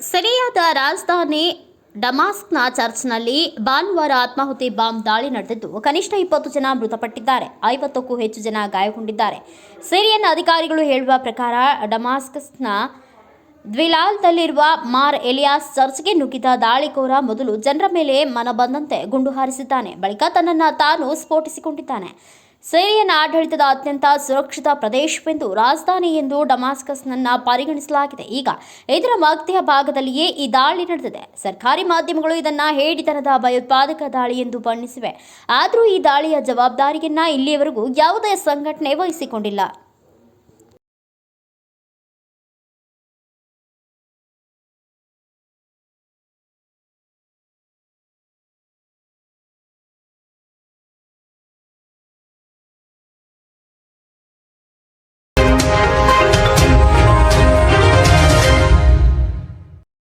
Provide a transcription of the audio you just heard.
ರಾಜಧಾನಿ ಡಮಾಸ್ಕ್ನ ಚರ್ಚ್ನಲ್ಲಿ ಭಾನುವಾರ ಆತ್ಮಾಹುತಿ ಬಾಂಬ್ ದಾಳಿ ನಡೆದಿದ್ದು, ಕನಿಷ್ಠ ಇಪ್ಪತ್ತು ಜನ ಮೃತಪಟ್ಟಿದ್ದಾರೆ. ಐವತ್ತಕ್ಕೂ ಹೆಚ್ಚು ಜನ ಗಾಯಗೊಂಡಿದ್ದಾರೆ. ಸಿರಿಯನ್ ಅಧಿಕಾರಿಗಳು ಹೇಳುವ ಪ್ರಕಾರ, ಡಮಾಸ್ಕಸ್ನ ದ್ವಿಲಾಲ್ದಲ್ಲಿರುವ ಮಾರ್ ಎಲಿಯಾಸ್ ಚರ್ಚ್ಗೆ ನುಗ್ಗಿದ ದಾಳಿಕೋರ ಮೊದಲು ಜನರ ಮೇಲೆ ಮನ ಬಂದಂತೆ ಗುಂಡು ಹಾರಿಸಿದ್ದಾನೆ. ಬಳಿಕ ತನ್ನನ್ನು ತಾನು ಸ್ಫೋಟಿಸಿಕೊಂಡಿದ್ದಾನೆ. ಸಿರಿಯನ್ ಆಡಳಿತದ ಅತ್ಯಂತ ಸುರಕ್ಷಿತ ಪ್ರದೇಶವೆಂದು ರಾಜಧಾನಿ ಎಂದು ಡಮಾಸ್ಕಸ್ನನ್ನ ಪರಿಗಣಿಸಲಾಗಿದೆ. ಈಗ ಇದರ ಮಧ್ಯ ಭಾಗದಲ್ಲಿಯೇ ಈ ದಾಳಿ ನಡೆದಿದೆ. ಸರ್ಕಾರಿ ಮಾಧ್ಯಮಗಳು ಇದನ್ನ ಹೇಡಿತನದ ಭಯೋತ್ಪಾದಕ ದಾಳಿ ಎಂದು ಬಣ್ಣಿಸಿವೆ. ಆದರೂ ಈ ದಾಳಿಯ ಜವಾಬ್ದಾರಿಯನ್ನ ಇಲ್ಲಿಯವರೆಗೂ ಯಾವುದೇ ಸಂಘಟನೆ ವಹಿಸಿಕೊಂಡಿಲ್ಲ.